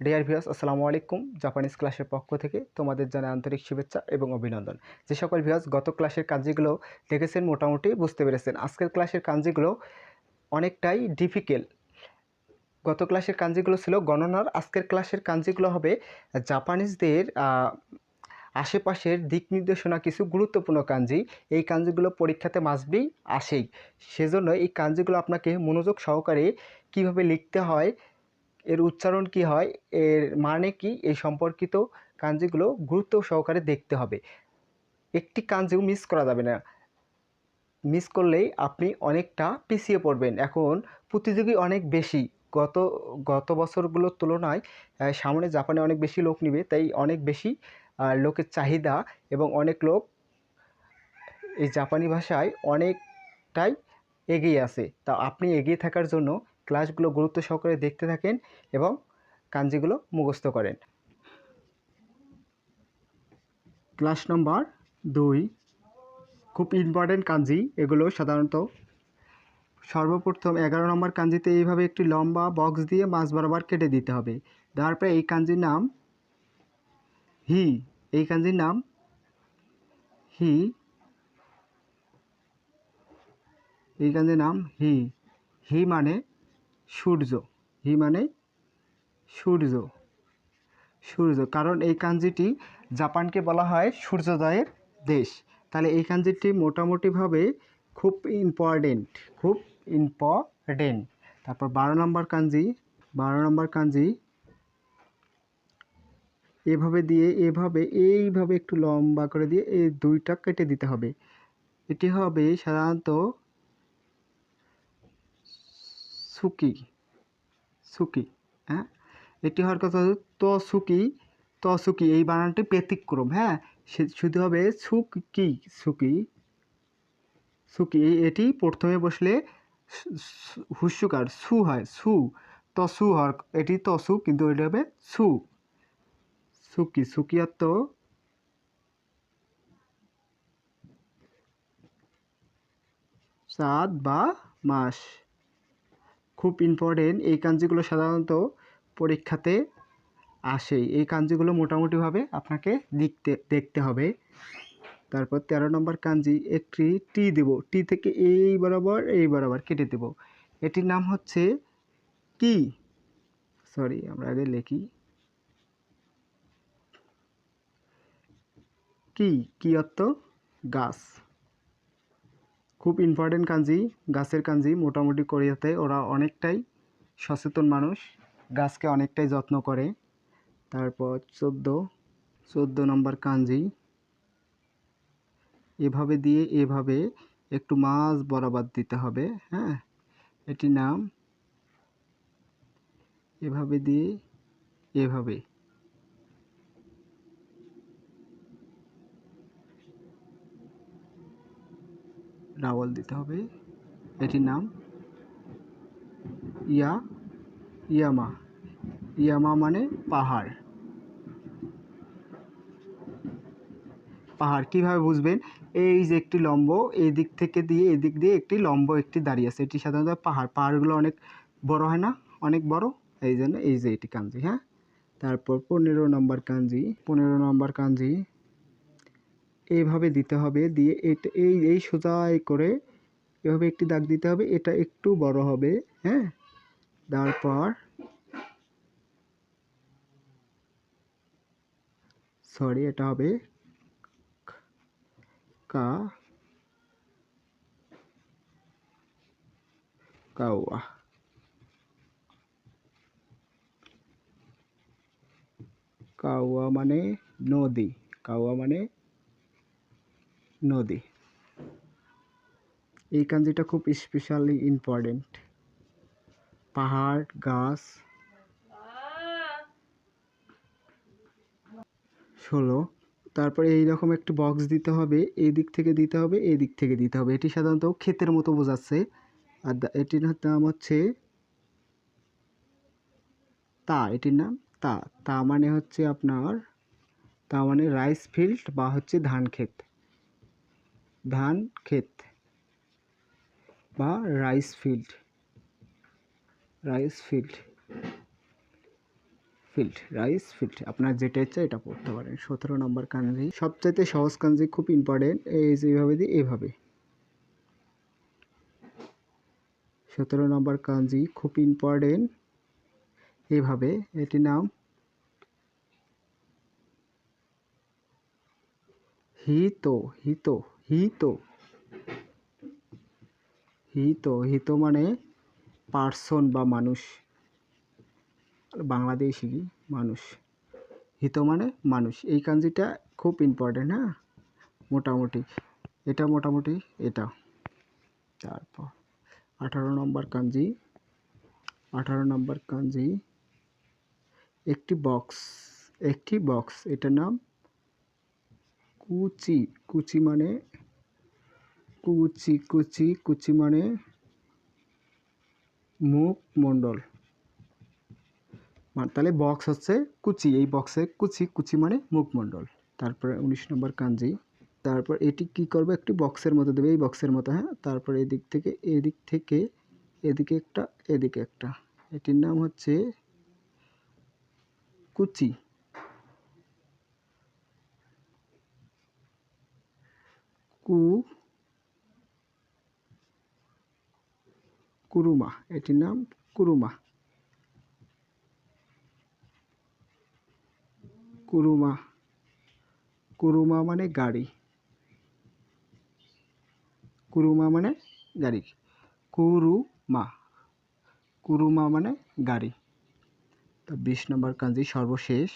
Dear viewers আসসালামু আলাইকুম। Japanese ক্লাসের পক্ষ থেকে তোমাদের জানাই আন্তরিক শুভেচ্ছা এবং অভিনন্দন। যে সকল ভিউয়ার্স গত ক্লাসের কাঞ্জিগুলো দেখেছেন মোটামুটি বুঝতে পেরেছেন। আজকের ক্লাসের কাঞ্জিগুলো অনেকটাই ডিফিকাল্ট গত ক্লাসের কাঞ্জিগুলো ছিল গণনার। আজকের ক্লাসের কাঞ্জিগুলো হবে জাপানিজদের আশেপাশের দিক নির্দেশনা কিছু গুরুত্বপূর্ণ কাঞ্জি। এই কাঞ্জিগুলো পরীক্ষাতে মাসবেই আসেই। সেজন্য এই কাঞ্জিগুলো আপনাকে মনোযোগ সহকারে কীভাবে লিখতে হয় এর উচ্চারণ কি হয়? এর মানে কি? এই সম্পর্কিত কাঞ্জিগুলো গুরুত্ব সহকারে দেখতে হবে। একটি কাঞ্জিও মিস করা যাবে না। মিস করলেই আপনি অনেকটা পিছিয়ে পড়বেন। এখন প্রতিযোগী অনেক বেশি। গত গত বছরগুলোর তুলনায় সামনে জাপানে অনেক বেশি লোক নিবে, তাই অনেক বেশি লোকের চাহিদা এবং অনেক লোক এই জাপানি ভাষায় অনেকটাই এগিয়ে আছে। তা আপনি এগিয়ে থাকার জন্য ক্লাসগুলো গুরুত্ব সহকারে দেখতে থাকেন এবং কাঞ্জিগুলো মুখস্থ করেন। ক্লাস নম্বর দুই। খুব ইম্পর্টেন্ট কাঞ্জি, এগুলো সাধারণত সর্বপ্রথম এগারো নম্বর কাঞ্জিতে এইভাবে একটি লম্বা বক্স দিয়ে মাছ বরাবর কেটে দিতে হবে। তারপরে এই কাঞ্জির নাম হি, এই কাঞ্জির নাম হি, এই কাঞ্জির নাম হি। হি মানে সূর্য। হি মানে সূর্য। সূর্য। কারণ এই কাঞ্জিটি জাপানকে বলা হয় সূর্যোদয়ের দেশ। তাহলে এই কাঞ্জিটি মোটামুটিভাবে খুব ইম্পর্টেন্ট খুব ইম্পর্টেন্ট তারপর বারো নম্বর কাঞ্জি, বারো নম্বর কাঞ্জি এভাবে দিয়ে, এভাবে, এইভাবে একটু লম্বা করে দিয়ে এই দুইটা কেটে দিতে হবে। এটি হবে সাধারণত সুকি সুকি হ্যাঁ? এটি হওয়ার কথা হচ্ছে তসুকি তসুকি এই বানানটি ব্যতিক্রম হ্যাঁ? সে, শুধু হবে সুকি সুকি সুকি এটি প্রথমে বসলে হুস্যকার, সু হয়, সু তসু হওয়ার, এটি তসু কিন্তু এটা হবে সু, সুকি সুকি অর্থ চাঁদ বা মাস। খুব ইম্পর্টেন্ট এই কাঞ্জিগুলো সাধারণত পরীক্ষাতে আসেই। এই কাঞ্জিগুলো মোটামুটিভাবে আপনাকে দেখতে দেখতে হবে। তারপর তেরো নম্বর কাঞ্জি, একটি টি দেব। টি থেকে এই বরাবর এই বরাবর কেটে দেব। এটির নাম হচ্ছে কি? সরি আমরা আগে লিখি। কি? কি অর্থ? গাছ। খুব ইম্পর্টেন্ট কাঞ্জি, গাছের কাঞ্জি। মোটামুটি কোরিয়াতে ওরা অনেকটাই সচেতন মানুষ। গাছকে অনেকটাই যত্ন করে। তারপর চোদ্দ চোদ্দ নম্বর কাঞ্জি। এভাবে দিয়ে এভাবে একটু মাছ বরাবর দিতে হবে হ্যাঁ? এটির নাম এভাবে দিয়ে এভাবে। রাওয়াল দিতে হবে। এটির নাম ইয়া, ইয়ামা। ইয়ামা মানে পাহাড়। পাহাড় কীভাবে বুঝবেন? এই যে একটি লম্ব, এই দিক থেকে দিয়ে, এই দিক দিয়ে একটি লম্ব একটি দাঁড়িয়ে আছে। এটি সাধারণত পাহাড়। পাহাড়গুলো অনেক বড়, হয় না? অনেক বড়। এই জন্য এই যে এটি কাঞ্জি হ্যাঁ? তারপর পনেরো নম্বর কাঞ্জি। পনেরো নম্বর কাঞ্জি। এইভাবে দিতে হবে। দিয়ে এটা, এই এই সোজা এই করে এভাবে একটি দাগ দিতে হবে। এটা একটু বড় হবে হ্যাঁ? তারপর সরি, এটা হবে কা কাওয়া কাওয়া মানে নদী। কাওয়া মানে নদী। এই কাঞ্জিটা খুব স্পেশালি ইম্পর্টেন্ট পাহাড়, গাছ। ষোলো তারপরে এইরকম একটি বক্স দিতে হবে এই দিক থেকে দিতে হবে এই দিক থেকে দিতে হবে। এটি সাধারণত ক্ষেতের মতো বোঝাচ্ছে। আর এটির নাম হচ্ছে তা। এটির নাম তা। তা মানে হচ্ছে আপনার, তা মানে রাইস ফিল্ড বা হচ্ছে ধান ক্ষেত। ধান, ক্ষেত বা rice field rice field field rice field আপনার যেটা ইচ্ছা এটা পড়তে পারেন। সতেরো নম্বর কাঞ্জি। সবচাইতে সহজ কাঞ্জি খুব ইম্পর্টেন্ট এই যে এইভাবে দিয়ে এইভাবে। সতেরো নম্বর কাঞ্জি খুব ইম্পর্টেন্ট এইভাবে। এটির নাম হিত হিত। হিত। হিত হিত মানে পার্সন বা মানুষ। বাংলাদেশি মানুষ। হিত মানে মানুষ। এই কাঞ্জিটা খুব ইম্পর্টেন্ট হ্যাঁ? মোটামুটি। এটা মোটামুটি এটা। তারপর আঠারো নম্বর কাঞ্জি। আঠারো নম্বর কাঞ্জি। একটি বক্স একটি বক্স এটার নাম কুচি। কুচি মানে কুচি কুচি কুচি মানে মুখমণ্ডল মা- তাহলে বক্স হচ্ছে কুচি, এই বক্সে কুচি কুচি মানে মুখমণ্ডল তারপরে উনিশ নম্বর কাঞ্জি। তারপর এটি কি করবে? একটি বক্সের মতো দেবে, এই বক্সের মতো হ্যাঁ? তারপর এদিক থেকে এদিক থেকে, এদিকে একটা এদিকে একটা। এটির নাম হচ্ছে কুচি। কু কুরুমা, এটির নাম কুরুমা। কুরুমা কুরুমা মানে গাড়ি। কুরুমা মানে গাড়ি। কুরুমা কুরুমা মানে গাড়ি। তো বিশ নম্বর কাঞ্জি সর্বশেষ।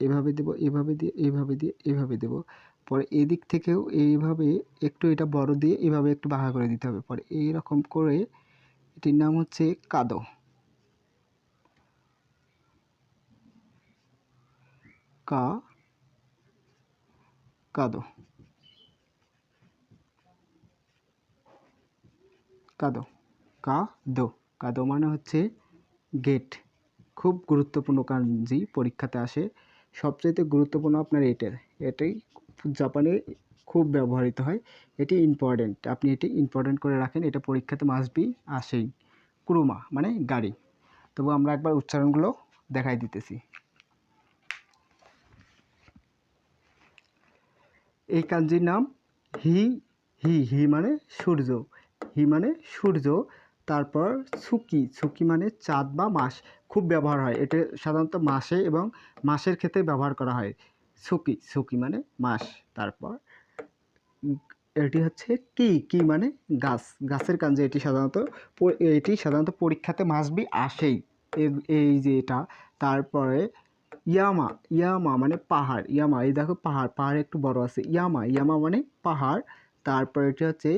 এভাবে দেব, এভাবে দিয়ে এভাবে দিয়ে, এভাবে দেব। পরে এদিক থেকেও এইভাবে একটু এটা বড় দিয়ে এভাবে একটু বাঁকা করে দিতে হবে। পরে এই রকম করে এটির নাম হচ্ছে কাদো। কা, কাদো। কাদো। কা দো কাদো মানে হচ্ছে গেট খুব গুরুত্বপূর্ণ কাঞ্জি পরীক্ষাতে আসে, সবচাইতে গুরুত্বপূর্ণ আপনার এটার। এটাই জাপানে খুব ব্যবহৃত হয়। এটি ইম্পর্ট্যান্ট আপনি এটি ইম্পর্ট্যান্ট করে রাখেন, এটা পরীক্ষাতে মাসবি আসেই। কুরুমা মানে গাড়ি। তবু আমরা একবার উচ্চারণগুলো দেখাই দিতেছি। এই কাঞ্জির নাম হি হি হি মানে সূর্য। হি মানে সূর্য, তারপর সুকি। সুকি মানে চাঁদ বা মাস। খুব ব্যবহার হয়। এটা সাধারণত মাসে এবং মাসের ক্ষেত্রে ব্যবহার করা হয়। সুকি সুকি মানে মাস, তারপর এটি হচ্ছে কি কি মানে গাছ, গাছের কাঞ্জি এটি সাধারণত এটি সাধারণত পরীক্ষাতে মাসবি আসেই। এই যে এটা, তারপরে ইয়ামা ইয়ামা মানে পাহাড়, ইয়ামা, এই দেখো পাহাড় পাহাড় একটু বড় আছে, ইয়ামা ইয়ামা মানে পাহাড়, তারপর এটি হচ্ছে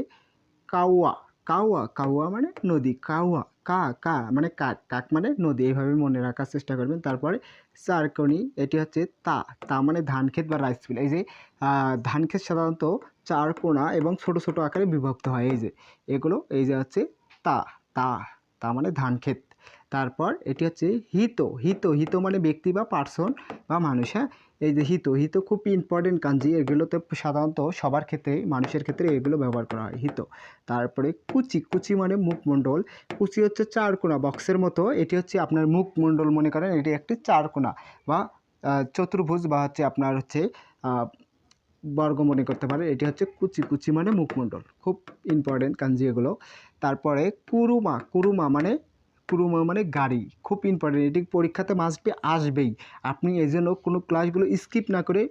কাওয়া কাওয়া কাওয়া মানে নদী কাওয়া কা কা মানে কাক কাক মানে নদী, এইভাবে মনে রাখার চেষ্টা করবেন। তারপরে চারকনি এটি হচ্ছে তা তা মানে ধান ক্ষেত বা রাইস ফিল এই যে ধান ক্ষেত সাধারণত চার কোণা এবং ছোট ছোট আকারে বিভক্ত হয়। এই যে, এগুলো, এই যে হচ্ছে তা তা তা মানে ধান ক্ষেত তারপর এটি হচ্ছে হিত। হিত হিত মানে ব্যক্তি বা পার্সন বা মানুষ হ্যাঁ? এই যে হিত হিত খুব ইম্পর্টেন্ট কাঞ্জি এগুলোতে সাধারণত সবার ক্ষেত্রে, মানুষের ক্ষেত্রে এগুলো ব্যবহার করা হয়, হিত। তারপরে কুচি কুচি মানে মুখমণ্ডল। কুচি হচ্ছে চারকোনা বক্সের মতো। এটি হচ্ছে আপনার মুখমণ্ডল মনে করেন, এটি একটি চারকোনা বা চতুর্ভুজ বা হচ্ছে আপনার হচ্ছে বর্গ মনে করতে পারে এটি হচ্ছে কুচি কুচি মানে মুখমণ্ডল। খুব ইম্পর্টেন্ট কাঞ্জি এগুলো। তারপরে কুরুমা কুরুমা মানে কুরুমা মানে গাড়ি, খুব ইম্পর্টেন্ট এটি পরীক্ষাতে মাসবে আসবেই। আপনি এই জন্য কোনো ক্লাসগুলো স্কিপ না করে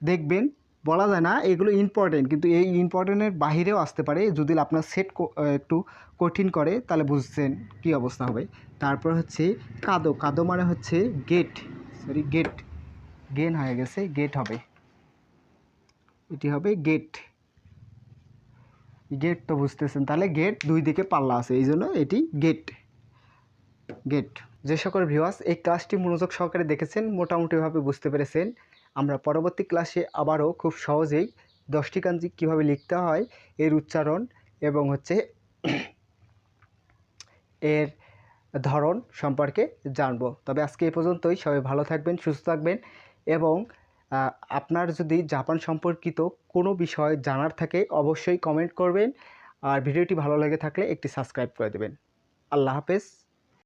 দেখবেন, বলা যায় না, এগুলো ইম্পর্টেন্ট কিন্তু এই ইম্পর্টেন্টের বাহিরেও আসতে পারে। যদি আপনার সেট একটু কঠিন করে, তাহলে বুঝছেন কি অবস্থা হবে। তারপর হচ্ছে কাদো কাদো মানে হচ্ছে গেট সরি গেট গেন হয়ে গেছে গেট হবে। এটি হবে গেট গেট তো বুঝতেছেন। তাহলে গেট দুই দিকে পাল্লা আছে, এই জন্য এটি গেট গেট যে সকল ভিউয়ার্স এই ক্লাসটি মনোযোগ সহকারে দেখেছেন, মোটামুটিভাবে বুঝতে পেরেছেন। আমরা পরবর্তী ক্লাসে আবারও খুব সহজেই দশটি কাঞ্জি কীভাবে লিখতে হয়, এর উচ্চারণ এবং হচ্ছে এর ধরন সম্পর্কে জানব। তবে আজকে এই পর্যন্তই। সবাই ভালো থাকবেন, সুস্থ থাকবেন এবং আপনার যদি জাপান সম্পর্কিত কোনো বিষয় জানার থাকে অবশ্যই কমেন্ট করবেন। আর ভিডিওটি ভালো লেগে থাকলে একটি সাবস্ক্রাইব করে দেবেন। আল্লাহ হাফেজ।